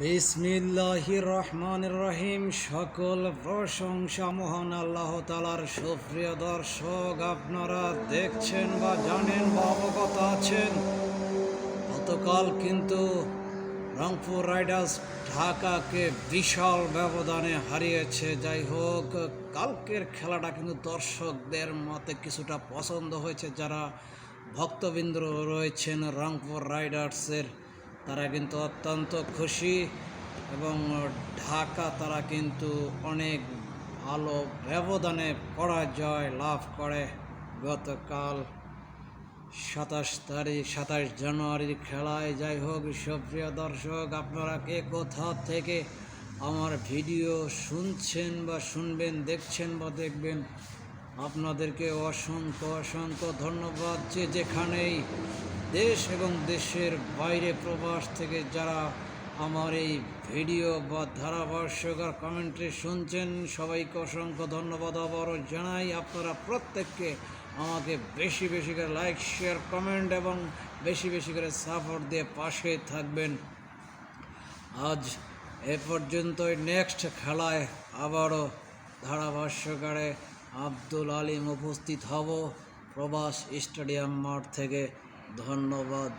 বিসমিল্লাহির রহমানির রহিম সকল প্রশংসা মহান আল্লাহ তালার সুপ্রিয় দর্শক, আপনারা দেখছেন বা জানেন বা অবগত আছেন, গতকাল কিন্তু রংপুর রাইডার্স ঢাকাকে বিশাল ব্যবধানে হারিয়েছে। যাই হোক, কালকের খেলাটা কিন্তু দর্শকদের মতে কিছুটা পছন্দ হয়েছে। যারা ভক্তবৃন্দ রয়েছেন রংপুর রাইডার্সের তারা কিন্তু অত্যন্ত খুশি এবং ঢাকা তারা কিন্তু অনেক ভালো ব্যবধানে পরাজয় লাভ করে। গতকাল সাতাশ তারিখ, সাতাশ জানুয়ারির খেলায় যাই হোক, সুপ্রিয় দর্শক, আপনারা কে কোথা থেকে আমার ভিডিও শুনছেন বা শুনবেন, দেখছেন বা দেখবেন, আপনাদেরকে অসংখ্য অসংখ্য ধন্যবাদ যে যেখানেই দেশ এবং দেশের বাইরে প্রবাস থেকে যারা আমার এই ভিডিও বা ধারাভাষ্যকার কমেন্ট্রি শুনছেন, সবাইকে অসংখ্য ধন্যবাদ। আবারও জানাই, আপনারা প্রত্যেককে আমাকে বেশি বেশি করে লাইক শেয়ার কমেন্ট এবং বেশি বেশি করে সাপোর্ট দিয়ে পাশে থাকবেন। আজ এ পর্যন্তই। নেক্সট খেলায় আবারও ধারাভাষ্যকারে আব্দুল আলিম উপস্থিত হব প্রবাস স্টেডিয়াম মাঠ থেকে। ধন্যবাদ।